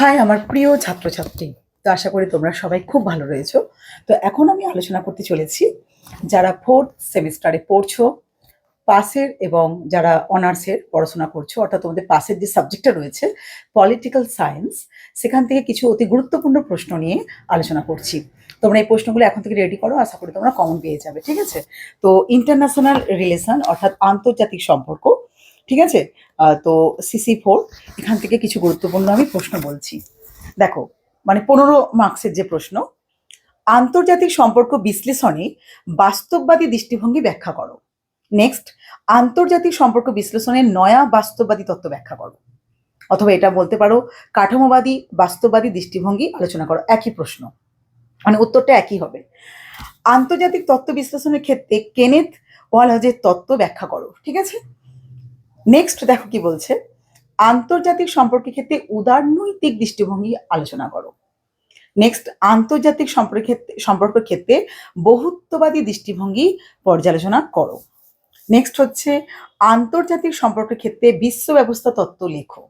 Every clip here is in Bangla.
হাই, আমার প্রিয় ছাত্রছাত্রী। তো আশা করি তোমরা সবাই খুব ভালো রয়েছো। তো এখন আমি আলোচনা করতে চলেছি যারা ফোর্থ সেমিস্টারে পড়ছো পাসের এবং যারা অনার্সের পড়াশোনা করছ, অর্থাৎ তোমাদের পাসের যে সাবজেক্টটা রয়েছে পলিটিক্যাল সায়েন্স সেখান থেকে কিছু অতি গুরুত্বপূর্ণ প্রশ্ন নিয়ে আলোচনা করছি। তোমরা এই প্রশ্নগুলো এখন থেকে রেডি করো, আশা করি তোমরা কমন পেয়ে যাবে, ঠিক আছে? তো ইন্টারন্যাশনাল রিলেশন অর্থাৎ আন্তর্জাতিক সম্পর্ক ঠিক আছে? তো সিসি ফোর এখান থেকে কিছু গুরুত্বপূর্ণ আমি প্রশ্ন বলছি। দেখো মানে পনেরো মার্কসের যে প্রশ্ন, আন্তর্জাতিক সম্পর্ক বিশ্লেষণে বাস্তববাদী দৃষ্টিভঙ্গি ব্যাখ্যা করো। নেক্সট আন্তর্জাতিক সম্পর্ক বিশ্লেষণে নয়া বাস্তববাদী তত্ত্ব ব্যাখ্যা করো। অথবা এটা বলতে পারো, কাঠামোবাদী বাস্তববাদী দৃষ্টিভঙ্গি আলোচনা করো। একই প্রশ্ন। মানে উত্তরটা একই হবে। আন্তর্জাতিক তত্ত্ব বিশ্লেষণের ক্ষেত্রে কেনেথ ওয়ালহাজের তত্ত্ব ব্যাখ্যা করো। ঠিক আছে? নেক্সট দেখো কি বলছে? আন্তর্জাতিক সম্পর্কের ক্ষেত্রে উদারনৈতিক দৃষ্টিভঙ্গি আলোচনা করো। নেক্সট আন্তর্জাতিক সম্পর্কের ক্ষেত্রে সম্পর্কের ক্ষেত্রে বহুত্ববাদী দৃষ্টিভঙ্গি পর্যালোচনা করো। নেক্সট হচ্ছে, আন্তর্জাতিক সম্পর্কের ক্ষেত্রে বিশ্ব ব্যবস্থা তত্ত্ব লেখো।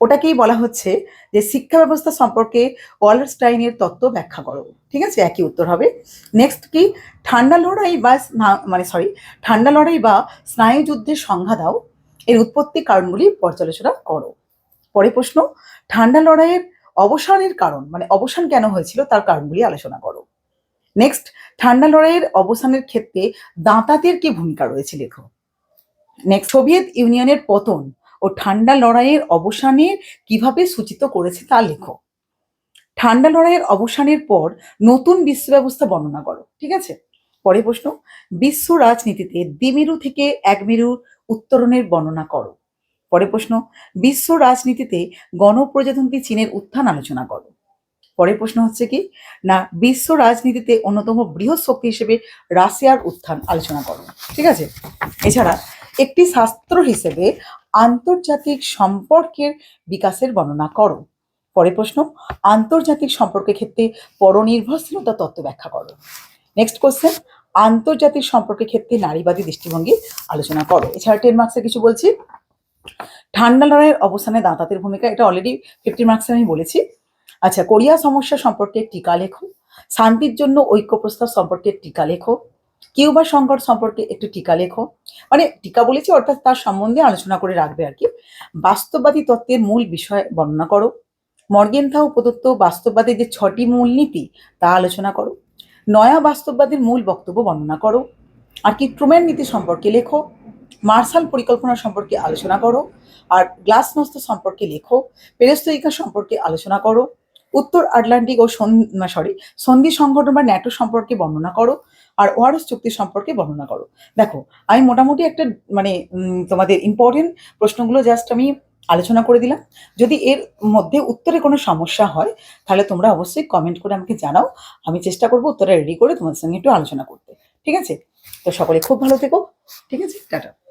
ওটাকেই বলা হচ্ছে যে শিক্ষা ব্যবস্থা সম্পর্কে ওয়ালারস্টাইনের তত্ত্ব ব্যাখ্যা করো। ঠিক আছে? একই উত্তর হবে। নেক্সট কি? ঠান্ডা লড়াই বা মানে সরি ঠান্ডা লড়াই বা স্নায়ুযুদ্ধের সংজ্ঞা দাও। এর উৎপত্তি কারণগুলি পর্যালোচনা করো। পরে প্রশ্ন, ঠান্ডা লড়াইয়ের অবসানের কারণ মানে অবসান কেন হয়েছিল তার কারণগুলি আলোচনা করো। নেক্সট ঠান্ডা লড়াইয়ের অবসানের ক্ষেত্রে দাঁতাতের কি ভূমিকা রয়েছে লেখো। নেক্সট সোভিয়েত ইউনিয়নের পতন ও ঠান্ডা লড়াইয়ের অবসানে কীভাবে সূচিত করেছে তা লেখো। ঠান্ডা লড়াইয়ের অবসানের পর নতুন বিশ্ব ব্যবস্থা বর্ণনা করো, ঠিক আছে? পরে প্রশ্ন, বিশ্ব রাজনীতিতে দ্বিমেরু থেকে এক মেরুর উত্তরণের বর্ণনা করো। পরে প্রশ্ন, বিশ্ব রাজনীতিতে গণপ্রজাতন্ত্রী চীনের উত্থান আলোচনা করো। পরের প্রশ্ন হচ্ছে কি, না, বিশ্ব রাজনীতিতে অন্যতম বৃহৎ শক্তি হিসেবে রাশিয়ার উত্থান আলোচনা করো। ঠিক আছে? এছাড়া একটি শাস্ত্র হিসেবে আন্তর্জাতিক সম্পর্কের বিকাশের বর্ণনা করো। পরের প্রশ্ন, আন্তর্জাতিক সম্পর্কের ক্ষেত্রে পরনির্ভরশীলতা তত্ত্ব ব্যাখ্যা করো। নেক্সট কোশ্চেন আন্তর্জাতিক সম্পর্কের ক্ষেত্রে নারীবাদী দৃষ্টিভঙ্গি আলোচনা করো। এছাড়া টেন মার্কসে কিছু বলছি। ঠান্ডা লড়াইয়ের অবস্থানে দাঁতাতের ভূমিকা, এটা অলরেডি ফিফটি মার্কসে আমি বলেছি। আচ্ছা কোরিয়া সমস্যা সম্পর্কে টিকা লেখো। শান্তির জন্য ঐক্য প্রস্তাব সম্পর্কে টিকা লেখো। কিউবা সংকট সম্পর্কে একটু টিকা লেখো। মানে টিকা বলেছি, অর্থাৎ তার সম্বন্ধে আলোচনা করে রাখবে আর কি। বাস্তববাদী তত্ত্বের মূল বিষয় বর্ণনা করো। মর্গেনথাউ প্রদত্ত বাস্তববাদের যে ছটি মূলনীতি তা আলোচনা করো। নয়া বাস্তববাদের মূল বক্তব্য বর্ণনা করো। আর কি ট্রুম্যান নীতি সম্পর্কে লেখো, মার্শাল পরিকল্পনা সম্পর্কে আলোচনা করো, আর গ্লাসনস্ত সম্পর্কে লেখো পেরেস্তরিকা সম্পর্কে আলোচনা করো, উত্তর আটলান্টিক ও সরি সন্ধি সংগঠন বা ন্যাটো সম্পর্কে বর্ণনা করো, আর ওয়ারস চুক্তি সম্পর্কে বর্ণনা করো। দেখো, আমি মোটামুটি একটা মানে তোমাদের ইম্পর্টেন্ট প্রশ্নগুলো জাস্ট আমি আলোচনা করে দিলাম। যদি এর মধ্যে উত্তরে কোনো সমস্যা হয়, তাহলে তোমরা অবশ্যই কমেন্ট করে আমাকে জানাও। আমি চেষ্টা করব উত্তরে রেডি করে তোমাদের সঙ্গে একটু আলোচনা করতে। ঠিক আছে? তো সকলে খুব ভালো থেকো। ঠিক আছে? টাটা।